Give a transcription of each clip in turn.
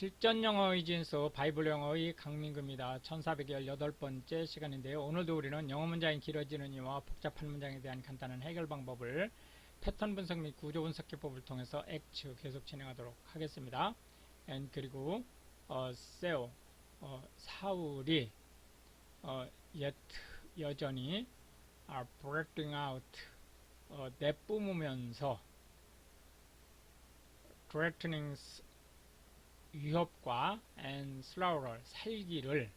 실전 영어 의진수 바이블 영어의 강민구입니다. 1418번째 시간인데요. 오늘도 우리는 영어 문장이 길어지는 이와 복잡한 문장에 대한 간단한 해결 방법을 패턴 분석 및 구조 분석 기법을 통해서 액츠 계속 진행하도록 하겠습니다. and 그리고 어, 세오 어, 사울이 어, yet 여전히 are breathing out 어, 내뿜으면서 threatening 위협과 and slaughter 살기를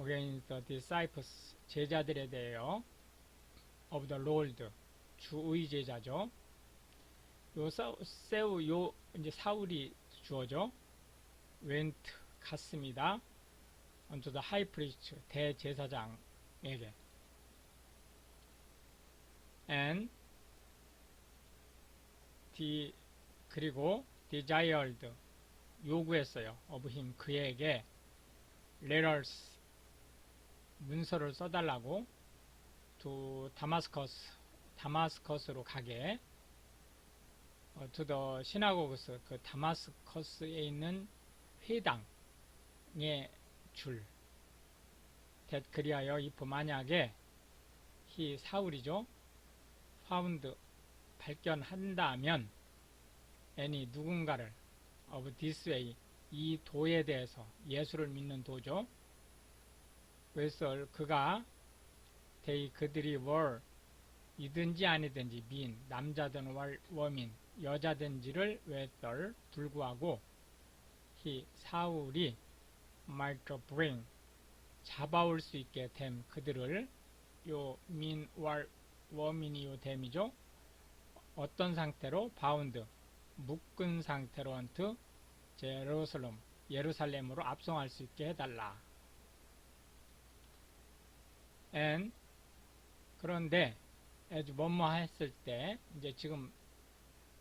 against the disciples 제자들에 대하여 of the Lord 주의 제자죠. 요 사, 세우 요 이제 사울이 주어죠. went 갔습니다. unto the high priest 대제사장에게 and the 그리고 desired 요구했어요. him 그에게 letters 문서를 써달라고 to 다마스커스 다마스커스로 가게 어, to the synagogues 그 다마스커스에 있는 회당의 줄 that 그리하여 if 만약에 히 사울이죠 found 발견한다면 any 누군가를 of this way 이 도에 대해서 예수를 믿는 도죠. 그래서 그가 they 그들이 were 이든지 아니든지 민 남자든 월, 워민 여자든지를 whether 불구하고 he 사울이 might bring 잡아올 수 있게 됨 그들을 요민 월, 워민이 요 됨이죠. 어떤 상태로 바운드 묶은 상태로 언트 제루살렘 예루살렘으로 압송할 수 있게 해달라. and 그런데 as 뭐뭐 했을 때 이제 지금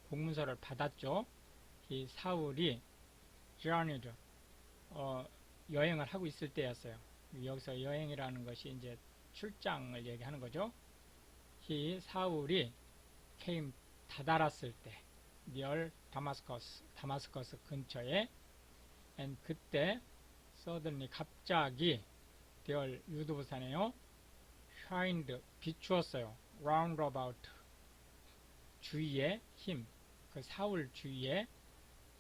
공문서를 받았죠. 이 사울이 journeyed 어, 여행을 하고 있을 때였어요. 여기서 여행이라는 것이 이제 출장을 얘기하는 거죠. 이 사울이 came 다다랐을 때 near 다마스커스 다마스커스 근처에 and 그때 suddenly 갑자기 there 유도부사네요. shined 비추었어요. round about 주위에 힘, 그 사울 주위에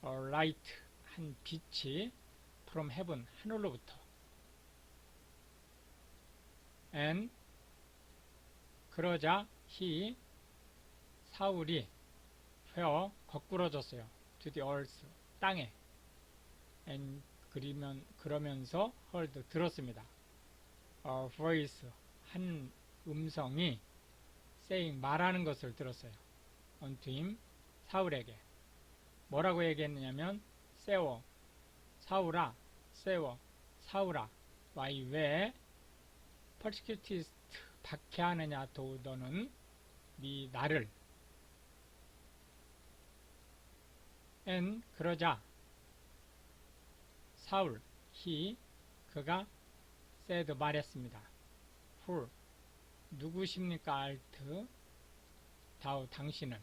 a light 한 빛이 from heaven 하늘로부터 and 그러자 he 사울이 회어 거꾸러졌어요. to the earth 땅에 and 그리면 그러면서 heard 들었습니다. a voice 한 음성이 saying 말하는 것을 들었어요. unto him 사울에게 뭐라고 얘기했느냐면 세워 사울아 세워 사울아 why 왜 persecutest 박해하느냐 도 너는 네 나를 and 그러자 사울 he 그가 said 말했습니다. who 누구십니까 알트 다우 당신은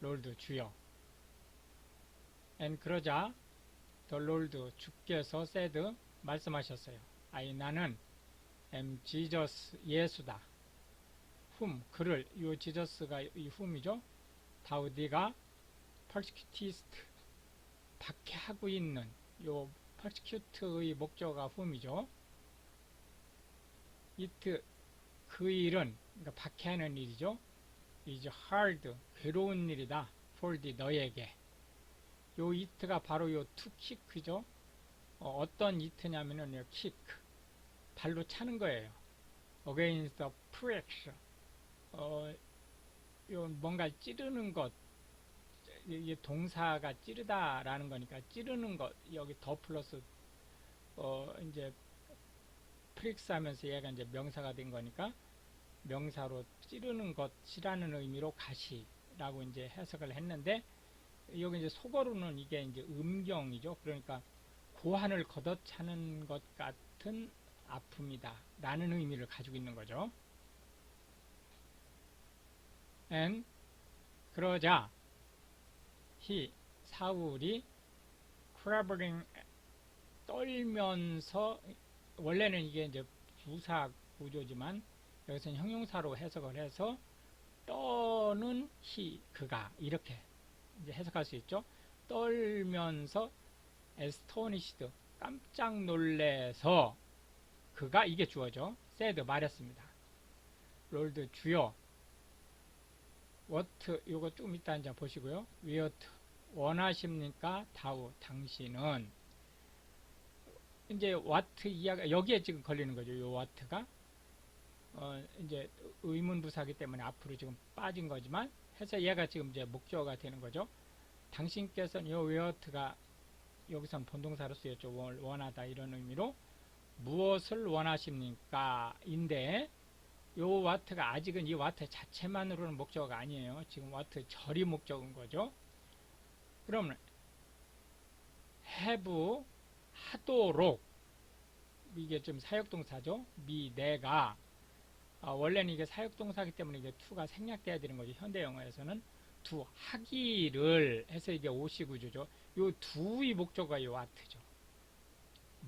롤드 주여 and 그러자 더 롤드 주께서 said 말씀하셨어요. 아이 나는 am Jesus 예수다. whom 그를 이 지저스가 이 whom이죠. 다우 네가 persecutist 박해하고 있는 요 persecute의 목적어가 whom이죠. it 그 일은 그러니까 박해하는 일이죠. is hard 괴로운 일이다. for 너에게 요 it가 바로 요 to kick죠. 어, 떤 it냐면은 요 kick 발로 차는 거예요. against the pressure 어, 요 뭔가 찌르는 것 이게 동사가 찌르다라는 거니까 찌르는 것 여기 더 플러스 어 이제 프릭스 하면서 얘가 이제 명사가 된 거니까 명사로 찌르는 것이라는 의미로 가시라고 이제 해석을 했는데 여기 이제 속어로는 이게 이제 음경이죠. 그러니까 고환을 걷어차는 것 같은 아픔이다 라는 의미를 가지고 있는 거죠. and 그러자 히 사울이 trembling 떨면서 원래는 이게 이제 부사 구조지만 여기서는 형용사로 해석을 해서 떠는 히 그가 이렇게 이제 해석할 수 있죠. 떨면서 astonished 깜짝 놀래서 그가 이게 주어죠. said 말했습니다. 롤드 주여 what 요거 좀 이따 이제 보시고요. what 원하십니까? 다우 당신은 이제 what 이야기 여기에 지금 걸리는 거죠. 요 what가 어 이제 의문 부사기 때문에 앞으로 지금 빠진 거지만 해서 얘가 지금 이제 목적어가 되는 거죠. 당신께서는 요 what가 여기선 본동사로 쓰였죠. 원- 원하다 이런 의미로 무엇을 원하십니까? 인데 요 와트가 아직은 이 와트 자체만으로는 목적어가 아니에요. 지금 와트 절이 목적인 거죠. 그러면 have 하도록 이게 좀 사역동사죠. 미 내가 아, 원래는 이게 사역동사기 때문에 이게 to가 생략돼야 되는 거죠. 현대 영어에서는 두 하기를 해서 이게 오시 구조죠. 요 두의 목적어가 요 와트죠.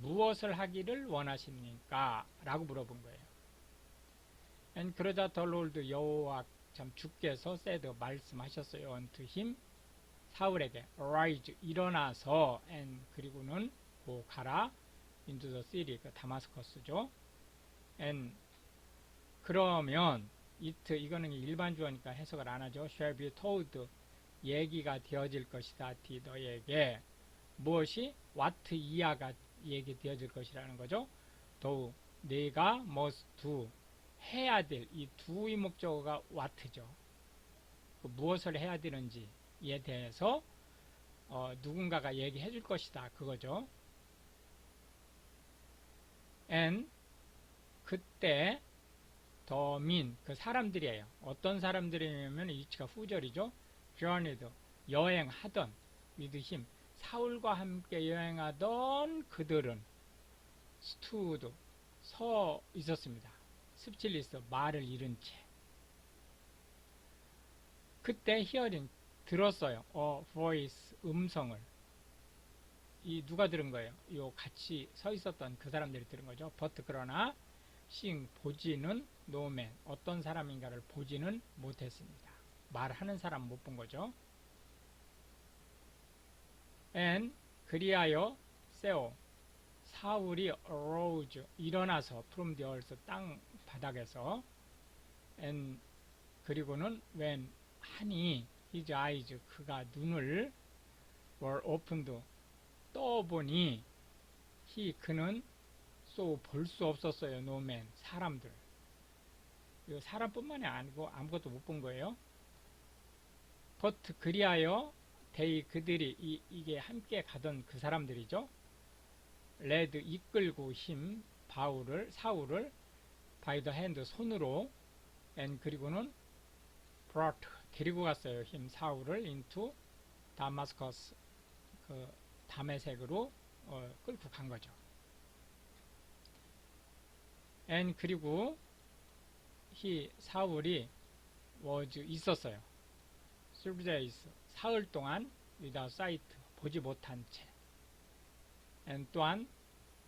무엇을 하기를 원하십니까? 라고 물어본 거예요. And 그러자 더 롤드 여호와 참 주께서 said 말씀하셨어요. unto him 사울에게 arise 일어나서 and 그리고는 고 가라 into the city 그 다마스커스죠. and 그러면 it 이거는 일반 주어니까 해석을 안 하죠. shall be told 얘기가 되어질 것이다. 디 너에게 무엇이 what 이하가 얘기 되어질 것이라는 거죠. 더욱 내가 must do 해야 될 이 두의 목적어가 what죠. 그 무엇을 해야 되는지에 대해서 어, 누군가가 얘기해 줄 것이다. 그거죠. and 그때 더 민 그 사람들이에요. 어떤 사람들이냐면 이치가 후절이죠. journeyed 여행하던 with him 사울과 함께 여행하던 그들은 스투드 서 있었습니다. 습질리스 말을 잃은 채. 그때 히어링 들었어요. 어 voice 음성을. 이 누가 들은 거예요? 요 같이 서 있었던 그 사람들이 들은 거죠. but 그러나 seeing 보지는 노맨 어떤 사람인가를 보지는 못했습니다. 말하는 사람 못 본 거죠. and 그리하여 세오 사울이 arose 일어나서 from the earth 땅 바닥에서 and 그리고는 when 하니 his eyes 그가 눈을 were opened 떠보니 he 그는 so 볼 수 없었어요 no man 사람들. 이 사람뿐만이 아니고 아무것도 못 본 거예요. But 그리하여 they 그들이 이, 이게 함께 가던 그 사람들이죠. 레드 이끌고 힘 바울을 사울을 by the hand 손으로 and 그리고는 brought 데리고 갔어요 힘 사울을 into 다마스커스 그 담에색으로 어, 끌고 간 거죠. and 그리고 히 사울이 was 있었어요. three days 사흘 동안 without sight 보지 못한 채 and 또한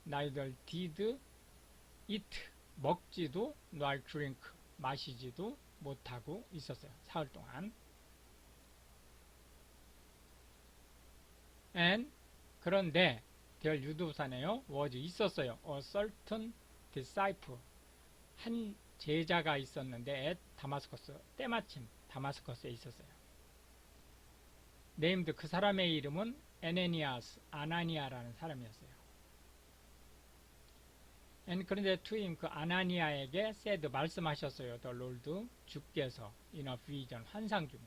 neither did eat 먹지도 nor drink 마시지도 못하고 있었어요. 사흘 동안 and 그런데 별 유도사네요. was 있었어요. a certain disciple 한 제자가 있었는데 at 다마스커스 때마침 다마스커스에 있었어요. 네임드 그 사람의 이름은 에네니아스 아나니아라는 사람이었어요. 그런데 투임 그 아나니아에게 said 말씀하셨어요. the Lord 주께서 in vision 환상 중에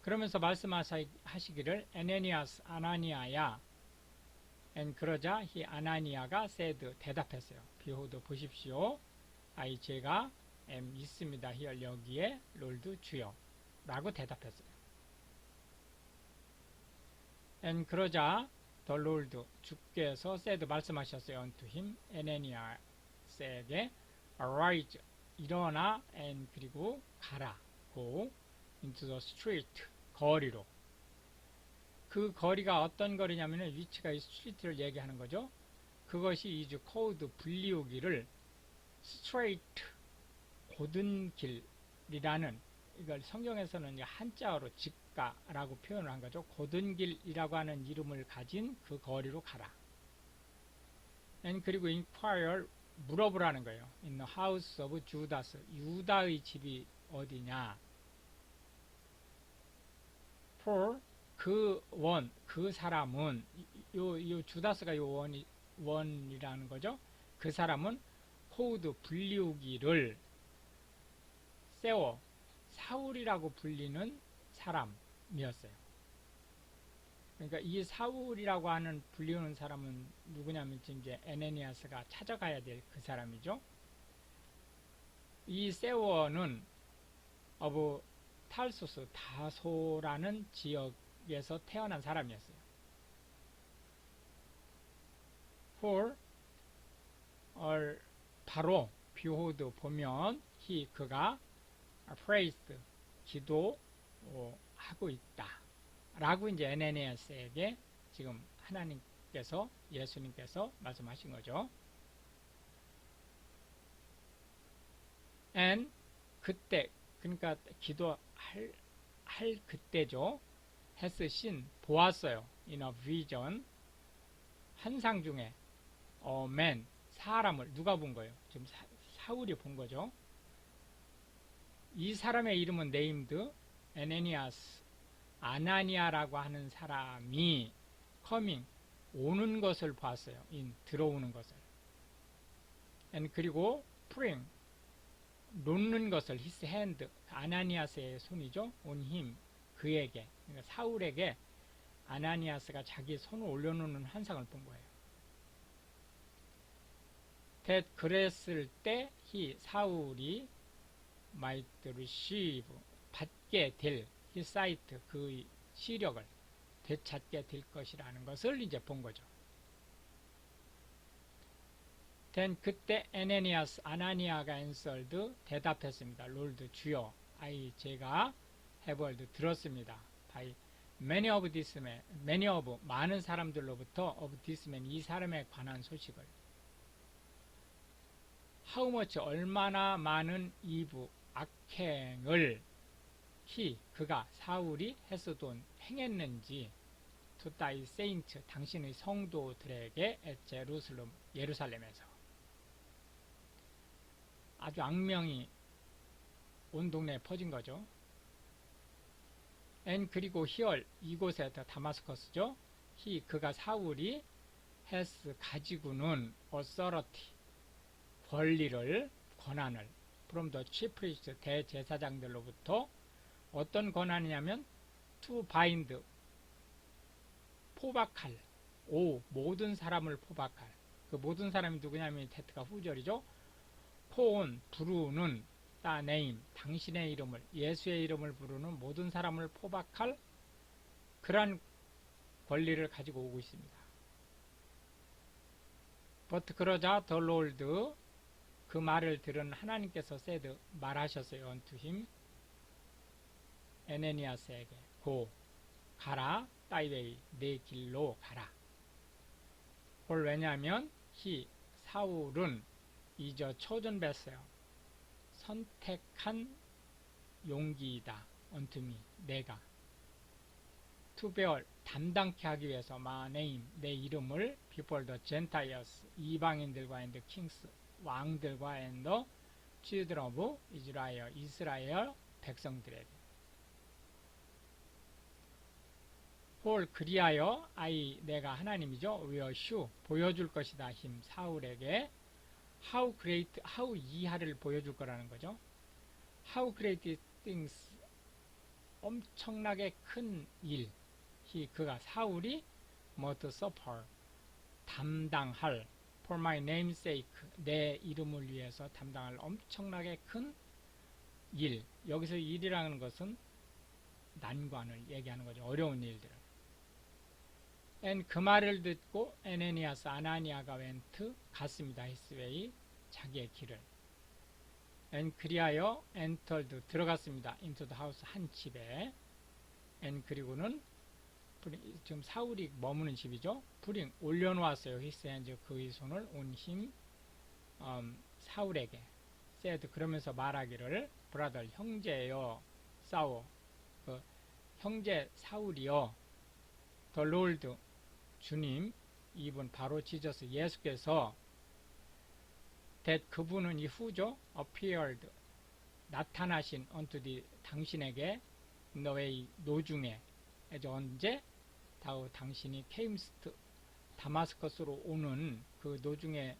그러면서 말씀하시기를 에네니아스 아나니아야 and 그러자 이 아나니아가 said 대답했어요. 비호도 보십시오. 아이 제가 M 있습니다. here 여기에 롤드 주여 라고 대답했어요. and 그러자 the Lord 주께서 said 말씀하셨어요. unto him 에네니아스에게 arise 일어나 and 그리고 가라 go into the street 거리로 그 거리가 어떤 거리냐면 위치가 이 스트리트를 얘기하는 거죠. 그것이 이주 코드 분리우기를 straight 고든 길이라는 이걸 성경에서는 한자어로 직가라고 표현을 한 거죠. 고든 길이라고 하는 이름을 가진 그 거리로 가라. and 그리고 inquire 물어보라는 거예요. in the house of Judas 유다의 집이 어디냐? for 그 원, 그 사람은 요, 요 주다스가 요 원이 원이라는 거죠. 그 사람은 코드 분리우기를 세워 사울이라고 불리는 사람이었어요. 그러니까 이 사울이라고 하는 불리우는 사람은 누구냐면 이제 에네니아스가 찾아가야 될 그 사람이죠. 이 세워는 어부 탈소스 다소라는 지역에서 태어난 사람이었어요. for 얼 바로 비호드 보면 he 그가 praised 기도하고 있다. 라고 이제 에네니아스에게 지금 하나님께서 예수님께서 말씀하신 거죠. and 그때 그러니까 기도할 할 그때죠. has seen 보았어요. in a vision 환상 중에 어, man 사람을 누가 본 거예요? 지금 사, 사울이 본 거죠. 이 사람의 이름은 네임드 에네니아스 아나니아라고 하는 사람이 커밍 오는 것을 봤어요. 인 들어오는 것을. and 그리고 praying 놓는 것을 his hand 아나니아스의 손이죠. on him 그에게 그러니까 사울에게 아나니아스가 자기 손을 올려놓는 환상을 본 거예요. that 그랬을 때 he 사울이 might receive 받게 될 his sight 그 시력을 되찾게 될 것이라는 것을 이제 본 거죠. 된 그때 에네니아스 아나니아가 answered 대답했습니다. 롤드 주여 아이 제가 해벌드 들었습니다. by many of this man, many of 많은 사람들로부터 of this man 이 사람에 관한 소식을 how much 얼마나 많은 이부 악행을 히 그가 사울이 했어돈 행했는지 thy saint 당신의 성도들에게 at 제루살렘 예루살렘에서 아주 악명이 온 동네에 퍼진 거죠. and 그리고 히얼 이곳에 다마스커스죠. 히 그가 사울이 has 가지고는 authority 권리를 권한을 chief priest 대제사장들로부터 어떤 권한이냐면 to bind 포박할 오 모든 사람을 포박할 그 모든 사람이 누구냐면 테트가 후절이죠. 포온 부르는 따 네임 당신의 이름을 예수의 이름을 부르는 모든 사람을 포박할 그러한 권리를 가지고 오고 있습니다. 버트 그러자 더 롤드 그 말을 들은 하나님께서 세드 말하셨어요. unto him 에네니아스에게 고 가라 따이웨이 내 길로 가라. 볼 왜냐하면 히 사울은 이저 초전 뱃어요. 선택한 용기이다. 언투미 내가 투베얼 담당케 하기 위해서 name 내 이름을 the Gentiles 이방인들과 the kings 왕들과 children of Israel 이스라엘 백성들에게 홀 그리하여 아이 내가 하나님이죠 show 보여줄 것이다 힘 사울에게 how great how 이하를 보여줄 거라는 거죠 how great things 엄청나게 큰 일, 히 그가 사울이 must suffer 담당할 for my name's sake 내 이름을 위해서 담당할 엄청나게 큰 일. 여기서 일이라는 것은 난관을 얘기하는 거죠. 어려운 일들을. and 그 말을 듣고 에네니아스 아나니아가 웬트 갔습니다. 히스웨이 자기의 길을. and 그리하여 entered 들어갔습니다. the house 한 집에 and 그리고는 bring- 지금 사울이 머무는 집이죠. bring 올려놓았어요. his hands 그의 손을 him 음, 사울에게. said 그러면서 말하기를 brother 형제여 싸워. 그 형제 사울이여 the Lord 주님 이분 바로 지저스 예수께서 that 그분은 이후죠? appeared 나타나신 the 당신에게 너의 노중에. 언제 다우 당신이 케임스트 다마스커스로 오는 그 노중에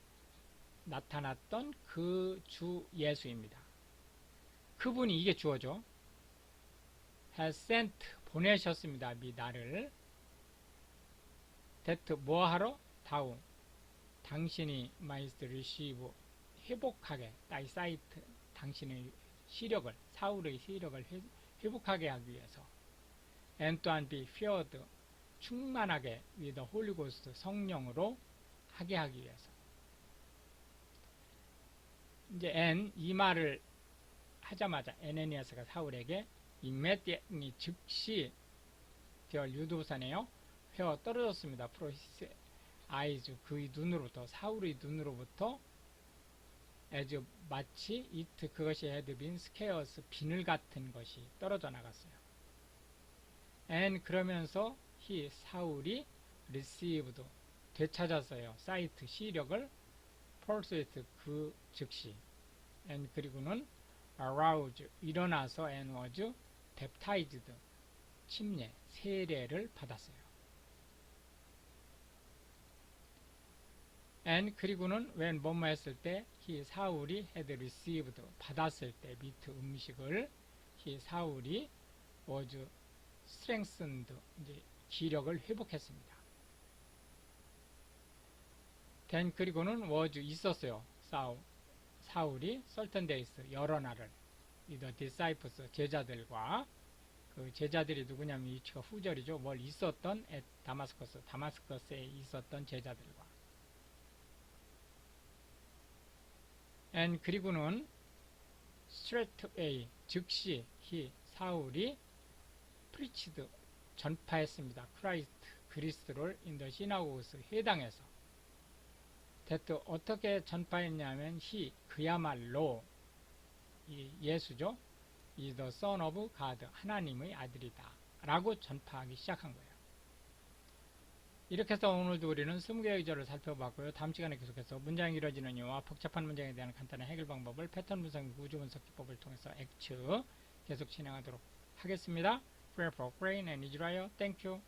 나타났던 그 주 예수입니다. 그분이 이게 주어죠. has sent 보내셨습니다. 미 나를 that 뭐하러 다우 당신이 마이스트 리시브 회복하게 다이 사이트 당신의 시력을 사울의 시력을 회- 회복하게 하기 위해서 and 또한 be filled 충만하게 Holy Ghost 성령으로 하게 하기 위해서. 이제 and 이 말을 하자마자 에네니아스가 사울에게 immediately 즉시 되어 유도사네요. 회어 떨어졌습니다. 프로시스 아이즈 그의 눈으로부터 사울의 눈으로부터 as 마치 it 그것이 been scarce 비늘 같은 것이 떨어져 나갔어요. and 그러면서 he 사울이 received 되찾았어요. 사이트 시력을 forthwith 그 즉시 and 그리고는 arouse 일어나서 and was baptized 침례 세례를 받았어요. and 그리고는 when 뭐뭐 했을 때 he 사울이 had received 받았을 때 미트 음식을 he 사울이 was strengthened 이제 기력을 회복했습니다. then 그리고는 was 있었어요. 사울 사울이 days 여러 날을 이 the disciples 제자들과 그 제자들이 누구냐면 이치가 후절이죠. 뭘 있었던 at 다마스커스 다마스커스에 있었던 제자들과 and 그리고는 straight away 즉시 히 사울이 preached 전파했습니다. 크라이스트 그리스도를 the synagogues 회당에서 that 어떻게 전파했냐면 히 그야말로 이 예수죠. is the son 하나님의 아들이다 라고 전파하기 시작한 거예요. 이렇게 해서 오늘도 우리는 20개의 의절을 살펴봤고요. 다음 시간에 계속해서 문장이 이루어지는 이유와 복잡한 문장에 대한 간단한 해결 방법을 패턴 분석, 구조 분석 기법을 통해서 액츠 계속 진행하도록 하겠습니다. Pray for Ukraine and Israel. Thank you.